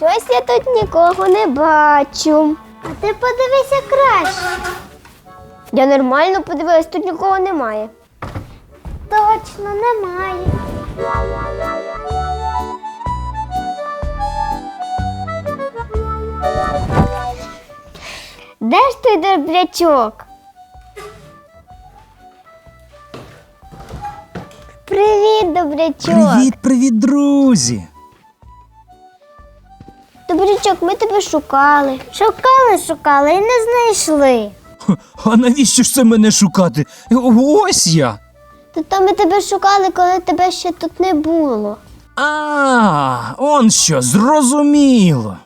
Щось я тут нікого не бачу. А ти подивися краще. Я нормально подивилась, тут нікого немає. Точно немає. Де ж той добрячок? Привіт, добрячок. Привіт, привіт, друзі! Добрячок, ми тебе шукали. Шукали, шукали і не знайшли. А навіщо ж це мене шукати? Ось я. То то ми тебе шукали, коли тебе ще тут не було. А, он що, зрозуміло.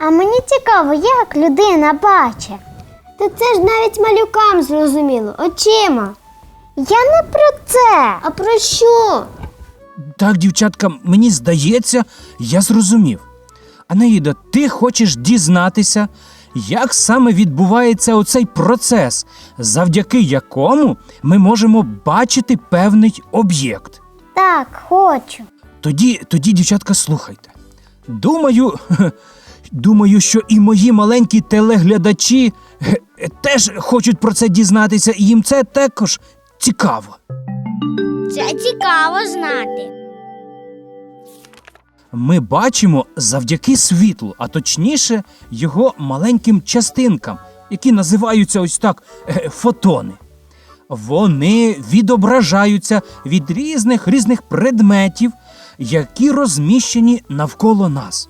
А мені цікаво, як людина бачить. Та це ж навіть малюкам зрозуміло. Очима. Я не про це. А про що? Так, дівчатка, мені здається, я зрозумів. Анаїда, ти хочеш дізнатися, як саме відбувається оцей процес, завдяки якому ми можемо бачити певний об'єкт. Так, хочу. Тоді, тоді, дівчатка, слухайте. Думаю, думаю, що і мої маленькі телеглядачі е, е, теж хочуть про це дізнатися, і їм це також цікаво. Це цікаво знати. Ми бачимо завдяки світлу, а точніше, його маленьким частинкам, які називаються ось так е, фотони. Вони відображаються від різних різних предметів, які розміщені навколо нас.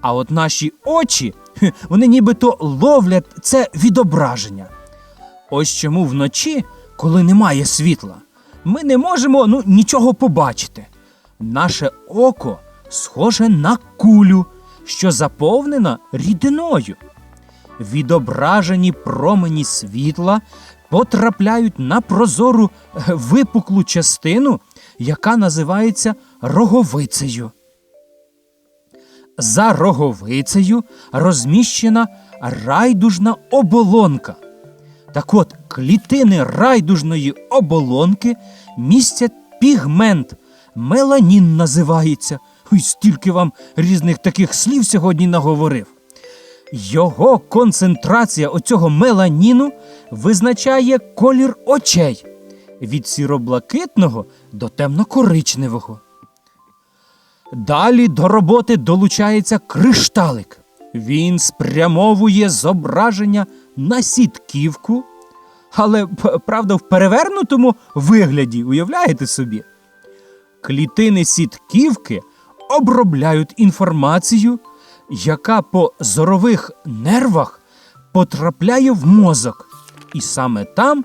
А от наші очі, вони нібито ловлять це відображення. Ось чому вночі, коли немає світла, ми не можемо ну, нічого побачити. Наше око схоже на кулю, що заповнена рідиною. Відображені промені світла потрапляють на прозору е, випуклу частину, яка називається роговицею. За роговицею розміщена райдужна оболонка. Так от, клітини райдужної оболонки містять пігмент, меланін називається. Ой, стільки вам різних таких слів сьогодні наговорив. Його концентрація оцього меланіну визначає колір очей від сіроблакитного до темнокоричневого. Далі до роботи долучається кришталик. Він спрямовує зображення на сітківку, але правда в перевернутому вигляді, уявляєте собі? Клітини сітківки обробляють інформацію, яка по зорових нервах потрапляє в мозок. І саме там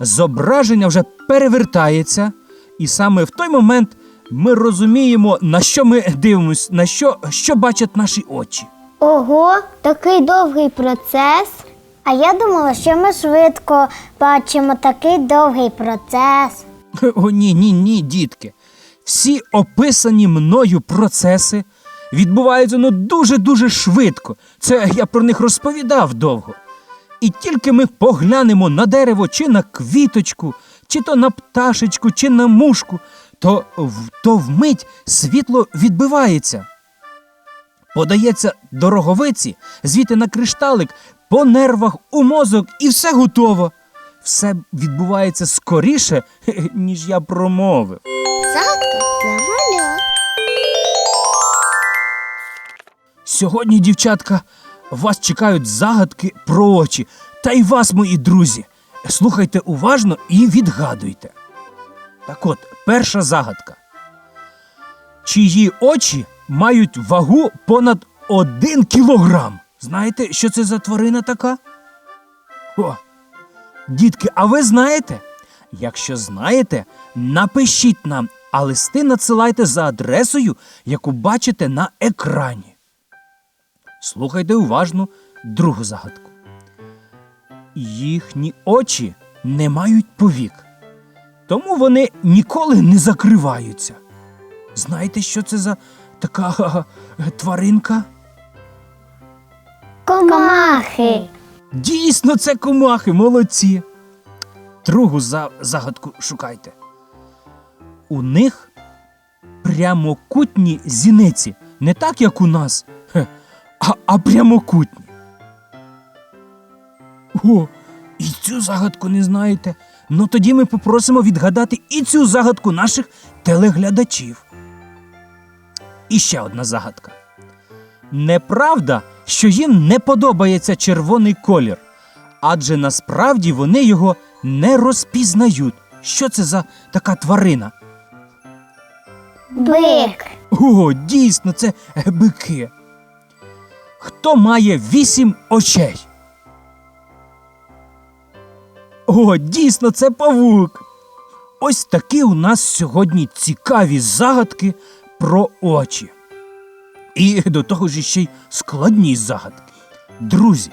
зображення вже перевертається, і саме в той момент ми розуміємо, на що ми дивимося, на що, що бачать наші очі. Ого, такий довгий процес. А я думала, що ми швидко бачимо такий довгий процес. О, ні, ні, ні, дітки. Всі описані мною процеси відбуваються ну дуже-дуже швидко. Це я про них розповідав довго. І тільки ми поглянемо на дерево чи на квіточку, чи то на пташечку, чи на мушку, то, то вмить світло відбивається. Подається до роговиці, звідти на кришталик, по нервах у мозок, і все готово. Все відбувається скоріше, ніж я промовив. Для. Сьогодні, дівчатка, вас чекають загадки про очі. Та й вас, мої друзі. Слухайте уважно і відгадуйте. Так от, перша загадка. Чиї очі мають вагу понад один кілограм? Знаєте, що це за тварина така? О, дітки, а ви знаєте? Якщо знаєте, напишіть нам, а листи надсилайте за адресою, яку бачите на екрані. Слухайте уважно другу загадку. Їхні очі не мають повік, тому вони ніколи не закриваються. Знаєте, що це за така тваринка? Комахи. Дійсно, це комахи, молодці. Другу загадку шукайте. У них прямокутні зіниці, не так, як у нас, а, а прямокутні. О, і цю загадку не знаєте. Ну тоді ми попросимо відгадати і цю загадку наших телеглядачів. І ще одна загадка. Неправда, що їм не подобається червоний колір, адже насправді вони його не розпізнають. Що це за така тварина? Бик. О, дійсно, це е, бики. Хто має вісім очей? О, дійсно, це павук. Ось такі у нас сьогодні цікаві загадки про очі. І до того ж ще й складні загадки. Друзі,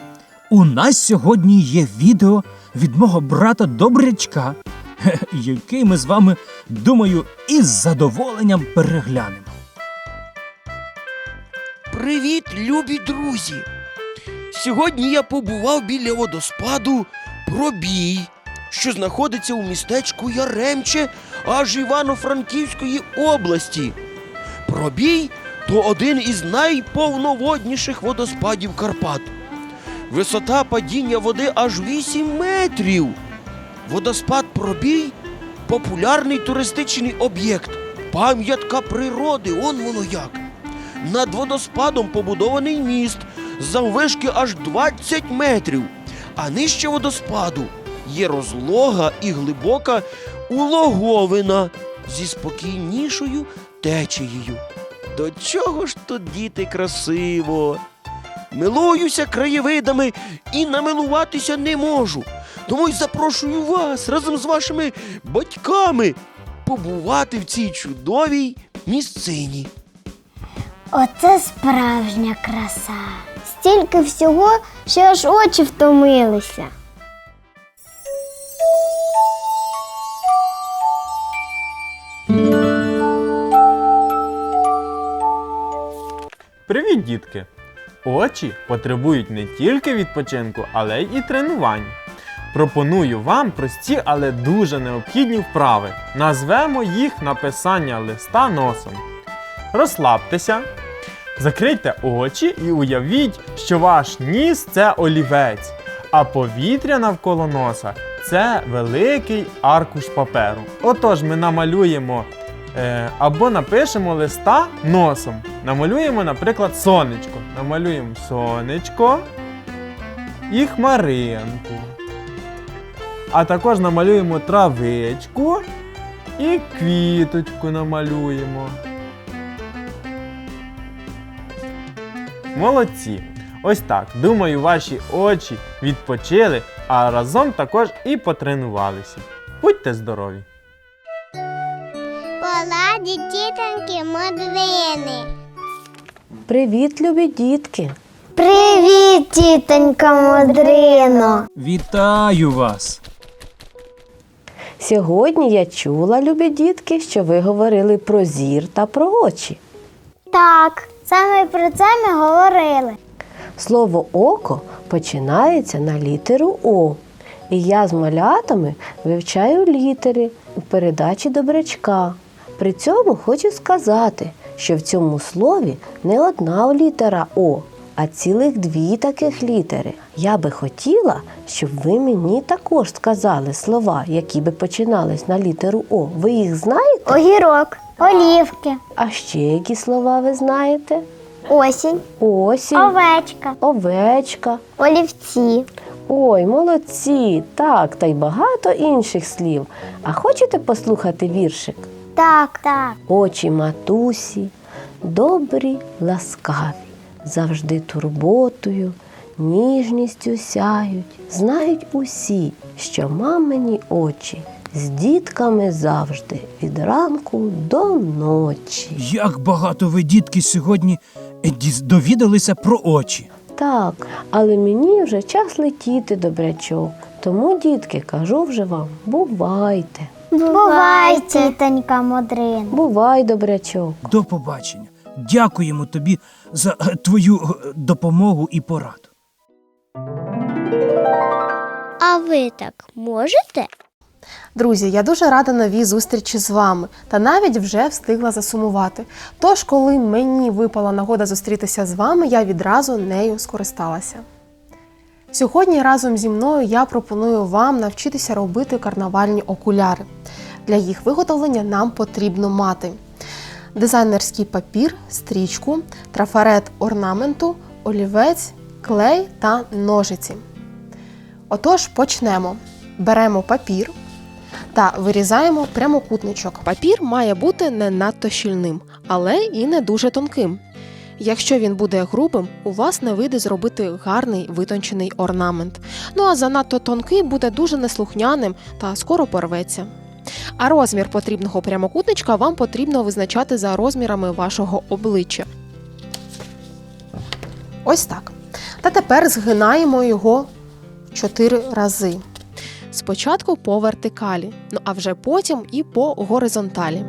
у нас сьогодні є відео від мого брата Добрячка, який ми з вами, думаю, із задоволенням переглянемо. Привіт, любі друзі! Сьогодні я побував біля водоспаду Пробій, що знаходиться у містечку Яремче аж Івано-Франківської області. Пробій то один із найповноводніших водоспадів Карпат. Висота падіння води аж 8 метрів. Водоспад Пробій популярний туристичний об'єкт, пам'ятка природи, он воно як. Над водоспадом побудований міст заввишки аж 20 метрів, а нижче водоспаду є розлога і глибока улоговина зі спокійнішою течією. До чого ж тут діти красиво? Милуюся краєвидами і намилуватися не можу. Тому й запрошую вас разом з вашими батьками побувати в цій чудовій місцині. Оце справжня краса. Стільки всього, що аж очі втомилися. Привіт, дітки! Очі потребують не тільки відпочинку, але й і тренувань. Пропоную вам прості, але дуже необхідні вправи. Назвемо їх написання листа носом. Розслабтеся, закрийте очі і уявіть, що ваш ніс це олівець, а повітря навколо носа це великий аркуш паперу. Отож, ми намалюємо е, або напишемо листа носом. Намалюємо, наприклад, сонечко. Намалюємо сонечко і хмаринку. А також намалюємо травичку і квіточку намалюємо. Молодці! Ось так. Думаю, ваші очі відпочили, а разом також і потренувалися. Будьте здорові! Поладі тітоньки модрини. Привіт, любі дітки! Привіт, тітонька Мудрино. Вітаю вас! Сьогодні я чула, любі дітки, що ви говорили про зір та про очі. Так, саме про це ми говорили. Слово око починається на літеру О. І я з малятами вивчаю літери у передачі добрячка. При цьому хочу сказати, що в цьому слові не одна літера О, а цілих дві таких літери. Я би хотіла, щоб ви мені також сказали слова, які би починались на літеру О. Ви їх знаєте? Огірок, олівки, А ще які слова ви знаєте? осінь, Осінь, овечка, овечка. олівці. Ой, молодці, так, та й багато інших слів. А хочете послухати віршик? Так, так. Очі матусі, добрі, ласкаві, завжди турботою, ніжністю сяють. Знають усі, що мамині очі з дітками завжди від ранку до ночі. Як багато ви, дітки, сьогодні е, довідалися про очі. Так, але мені вже час летіти, добрячок. Тому, дітки, кажу вже вам, бувайте. Бувай, тітонька Модрин. Бувай, добрячок. До побачення. Дякуємо тобі за е, твою е, допомогу і пораду. А ви так можете? Друзі, я дуже рада новій зустрічі з вами та навіть вже встигла засумувати. Тож, коли мені випала нагода зустрітися з вами, я відразу нею скористалася. Сьогодні разом зі мною я пропоную вам навчитися робити карнавальні окуляри. Для їх виготовлення нам потрібно мати дизайнерський папір, стрічку, трафарет орнаменту, олівець, клей та ножиці. Отож, почнемо. Беремо папір та вирізаємо прямокутничок. Папір має бути не надто щільним, але і не дуже тонким. Якщо він буде грубим, у вас не вийде зробити гарний витончений орнамент. Ну а занадто тонкий буде дуже неслухняним та скоро порветься. А розмір потрібного прямокутничка вам потрібно визначати за розмірами вашого обличчя. Ось так. Та тепер згинаємо його 4 рази. Спочатку по вертикалі, ну а вже потім і по горизонталі.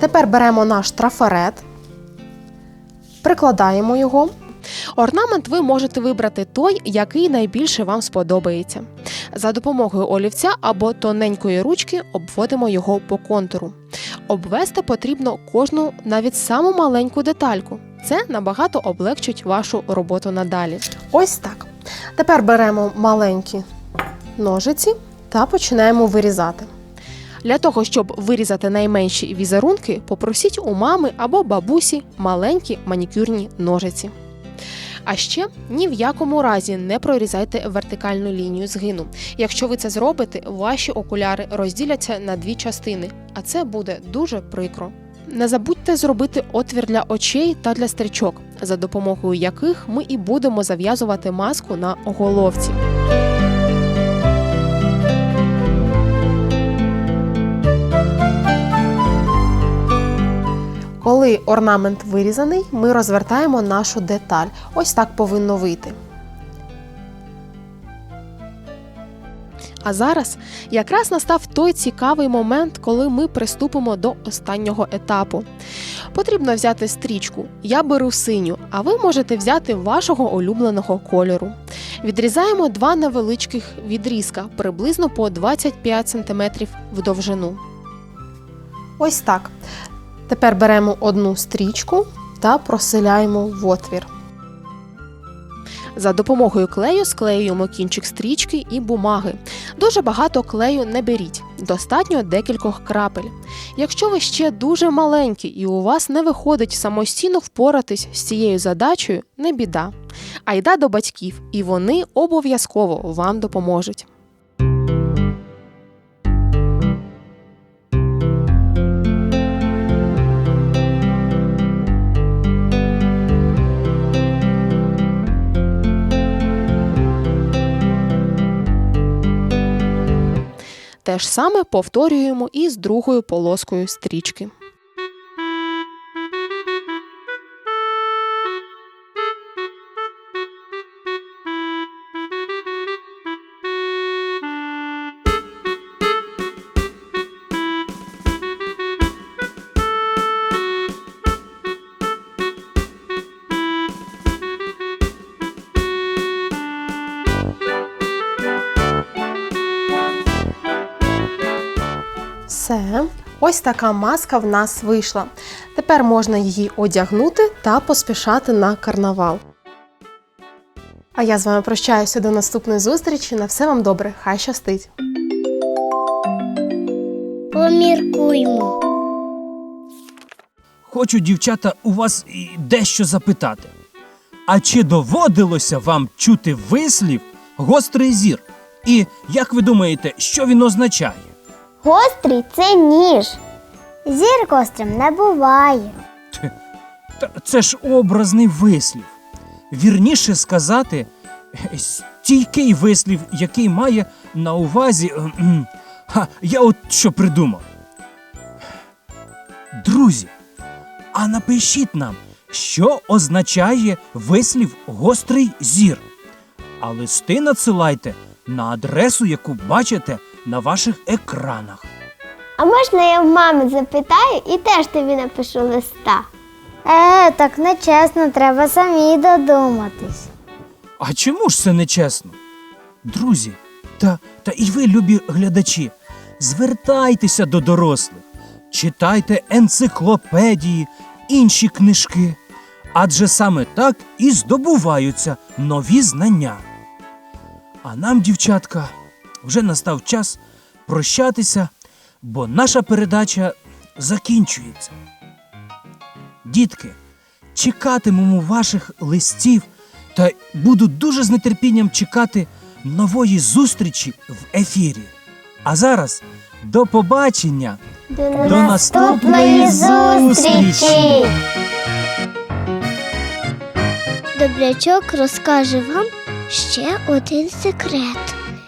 Тепер беремо наш трафарет, прикладаємо його. Орнамент ви можете вибрати той, який найбільше вам сподобається. За допомогою олівця або тоненької ручки обводимо його по контуру. Обвести потрібно кожну навіть саму маленьку детальку. Це набагато облегчить вашу роботу надалі. Ось так. Тепер беремо маленькі ножиці та починаємо вирізати. Для того, щоб вирізати найменші візерунки, попросіть у мами або бабусі маленькі манікюрні ножиці. А ще ні в якому разі не прорізайте вертикальну лінію згину. Якщо ви це зробите, ваші окуляри розділяться на дві частини, а це буде дуже прикро. Не забудьте зробити отвір для очей та для стрічок, за допомогою яких ми і будемо зав'язувати маску на головці. Коли орнамент вирізаний, ми розвертаємо нашу деталь. Ось так повинно вийти. А зараз якраз настав той цікавий момент, коли ми приступимо до останнього етапу. Потрібно взяти стрічку. Я беру синю, а ви можете взяти вашого улюбленого кольору. Відрізаємо два невеличких відрізка, приблизно по 25 см в довжину. Ось так. Тепер беремо одну стрічку та проселяємо в отвір. За допомогою клею склеюємо кінчик стрічки і бумаги. Дуже багато клею не беріть, достатньо декількох крапель. Якщо ви ще дуже маленькі і у вас не виходить самостійно впоратись з цією задачею, не біда. Айда до батьків, і вони обов'язково вам допоможуть. Те ж саме повторюємо і з другою полоскою стрічки. Ось така маска в нас вийшла. Тепер можна її одягнути та поспішати на карнавал. А я з вами прощаюся до наступної зустрічі. На все вам добре, хай щастить! Поміркуймо. Хочу, дівчата, у вас дещо запитати. А чи доводилося вам чути вислів гострий зір? І як ви думаєте, що він означає? Гострий це ніж. Зір гострим не буває. Та це ж образний вислів. Вірніше сказати, е, стійкий вислів, який має на увазі е, Ха, я от що придумав. Друзі, а напишіть нам, що означає вислів гострий зір. А листи надсилайте на адресу, яку бачите на ваших екранах. А можна я в мами запитаю і теж тобі напишу листа? Е, так нечесно, треба самі додуматись. А чому ж це нечесно? Друзі, та, та і ви, любі глядачі, звертайтеся до дорослих, читайте енциклопедії, інші книжки, адже саме так і здобуваються нові знання. А нам, дівчатка, вже настав час прощатися, бо наша передача закінчується. Дітки, чекатимемо ваших листів та буду дуже з нетерпінням чекати нової зустрічі в ефірі. А зараз до побачення! До, До наступної зустрічі! Добрячок розкаже вам ще один секрет.